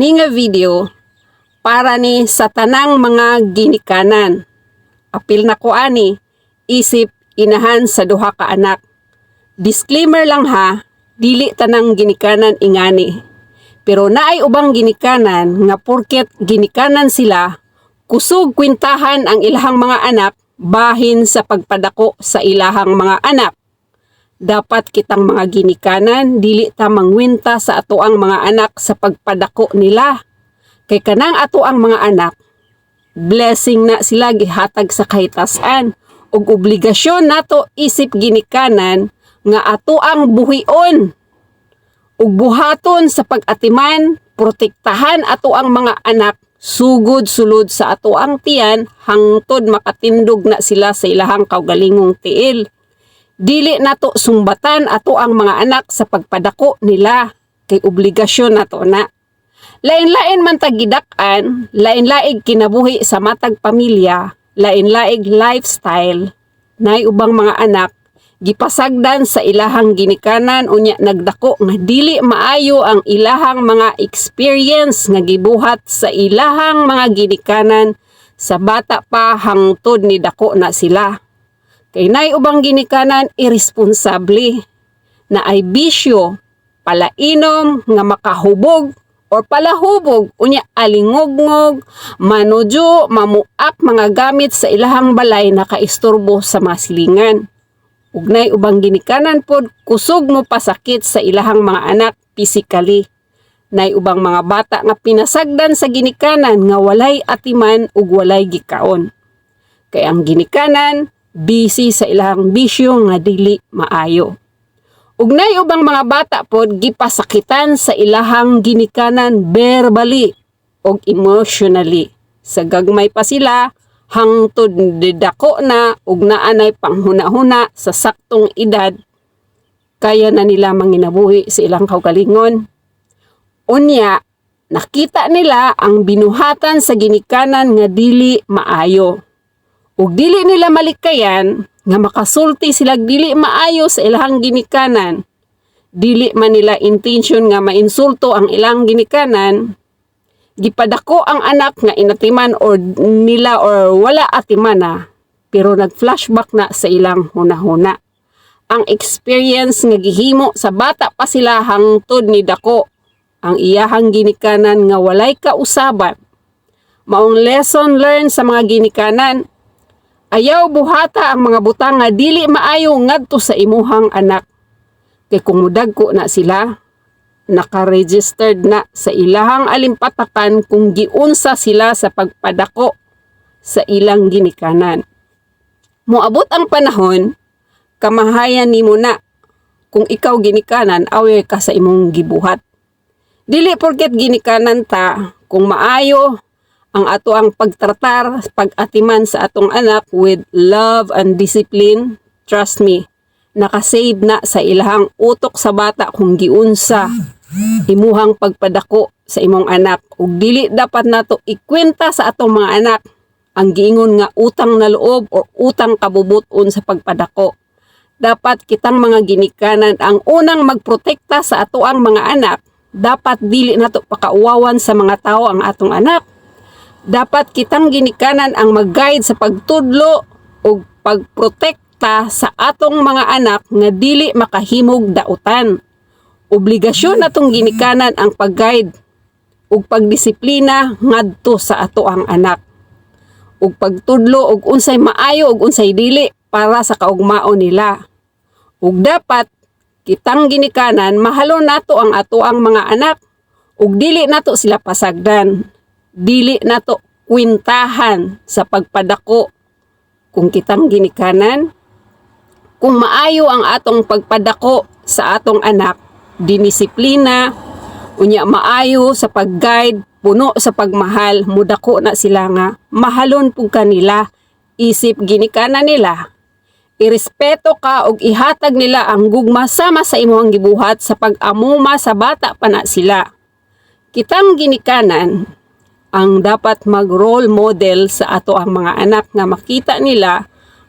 Ni nga video para ni sa tanang mga ginikanan. Apil na ko ani, isip inahan sa duha ka anak. Disclaimer lang ha, dili tanang ginikanan ingani. Pero naay ubang ginikanan nga porket ginikanan sila, kusog kwintahan ang ilahang mga anak bahin sa pagpadako sa ilahang mga anak. Dapat kitang mga ginikanan, dili ta mangwinta sa atoang mga anak sa pagpadako nila. Kay kanang atoang mga anak, blessing na sila gihatag sa kahitasan. Ug obligasyon nato isip ginikanan nga ato ang buhion. Ug buhaton sa pag-atiman protektahan ato ang mga anak. Sugod sulod sa ato ang tiyan hangtod makatindog na sila sa ilahang kaugalingong tiil dili nato sumbatan ato ang mga anak sa pagpadako nila kay obligasyon nato na Lain-lain man tagidakan, lain-laig kinabuhi sa matag pamilya, lain-laig lifestyle, nay ubang mga anak, gipasagdan sa ilahang ginikanan unya nagdako nga dili maayo ang ilahang mga experience nga gibuhat sa ilahang mga ginikanan sa bata pa hangtod ni dako na sila. Kay nay ubang ginikanan irresponsable na ay bisyo, palainom nga makahubog or palahubog unya alingogngog, manujo, mamuak mga gamit sa ilahang balay na kaisturbo sa masilingan. Ugnay ubang ginikanan pod kusog mo pasakit sa ilahang mga anak physically. Nay ubang mga bata nga pinasagdan sa ginikanan nga walay atiman ug walay gikaon. Kay ang ginikanan busy sa ilahang bisyo nga dili maayo. Ugnay ubang mga bata pod gipasakitan sa ilahang ginikanan verbally ug emotionally. Sa gagmay pa sila hangtod didako na ug naanay panghuna-huna sa saktong edad kaya na nila manginabuhi sa ilang kaugalingon. Unya, nakita nila ang binuhatan sa ginikanan nga dili maayo. Ug dili nila malikayan nga makasulti sila dili maayo sa ilahang ginikanan. Dili man nila intention nga mainsulto ang ilang ginikanan. Gipadako ang anak nga inatiman or nila or wala atiman na pero nag-flashback na sa ilang hunahuna. Ang experience nga gihimo sa bata pa sila hangtod ni dako ang iyahang ginikanan nga walay kausaban. Maong lesson learned sa mga ginikanan Ayaw buhata ang mga butang nga dili maayo ngadto sa imuhang anak. Kay kung mudagko na sila, naka-registered na sa ilahang alimpatakan kung giunsa sila sa pagpadako sa ilang ginikanan. Moabot ang panahon, kamahayan nimo na kung ikaw ginikanan away ka sa imong gibuhat. Dili porket ginikanan ta kung maayo ang ato ang pagtratar, pag-atiman sa atong anak with love and discipline, trust me, nakasave na sa ilahang utok sa bata kung giunsa imuhang pagpadako sa imong anak ug dili dapat nato ikwenta sa atong mga anak ang giingon nga utang na loob o utang kabubuton sa pagpadako. Dapat kitang mga ginikanan ang unang magprotekta sa ato ang mga anak. Dapat dili nato pakauwawan sa mga tao ang atong anak dapat kitang ginikanan ang mag-guide sa pagtudlo o pagprotekta sa atong mga anak nga dili makahimog dautan. Obligasyon natong ginikanan ang pag-guide ug pagdisiplina ngadto sa ato ang anak. Ug pagtudlo og unsay maayo ug unsay dili para sa kaugmaon nila. Ug dapat kitang ginikanan mahalo nato ang ato ang mga anak ug dili nato sila pasagdan dili nato kwintahan sa pagpadako. Kung kitang ginikanan kung maayo ang atong pagpadako sa atong anak dinisiplina unya maayo sa pagguide puno sa pagmahal mudako na sila nga mahalon pug kanila. Isip ginikanan nila irespeto ka ug ihatag nila ang gugma sama sa imong gibuhat sa pag-amuma sa bata pa na sila. Kitang ginikanan ang dapat mag-role model sa ato ang mga anak nga makita nila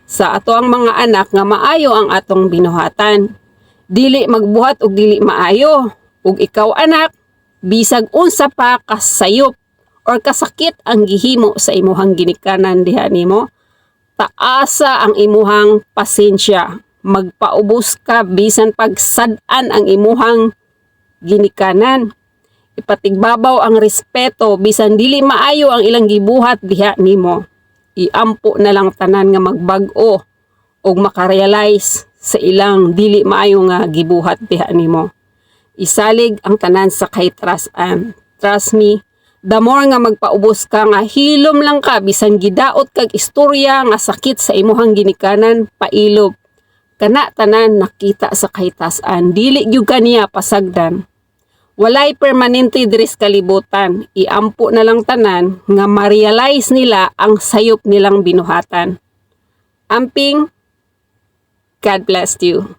sa ato ang mga anak nga maayo ang atong binuhatan. Dili magbuhat og dili maayo. Ug ikaw anak, bisag unsa pa kasayop or kasakit ang gihimo sa imuhang ginikanan diha nimo taasa ang imuhang pasensya magpaubos ka bisan pagsad-an ang imuhang ginikanan ipatigbabaw ang respeto bisan dili maayo ang ilang gibuhat diha nimo iampo na lang tanan nga magbag-o og makarealize sa ilang dili maayo nga gibuhat diha nimo isalig ang tanan sa kay trust-an. Trust me, the more nga magpaubos ka nga hilom lang ka bisan gidaot kag istorya nga sakit sa imuhang ginikanan pailob. Kana tanan nakita sa kahitasan, dili gyud kaniya pasagdan. Walay permanente diri sa kalibutan, iampo na lang tanan nga ma-realize nila ang sayop nilang binuhatan. Amping, God bless you.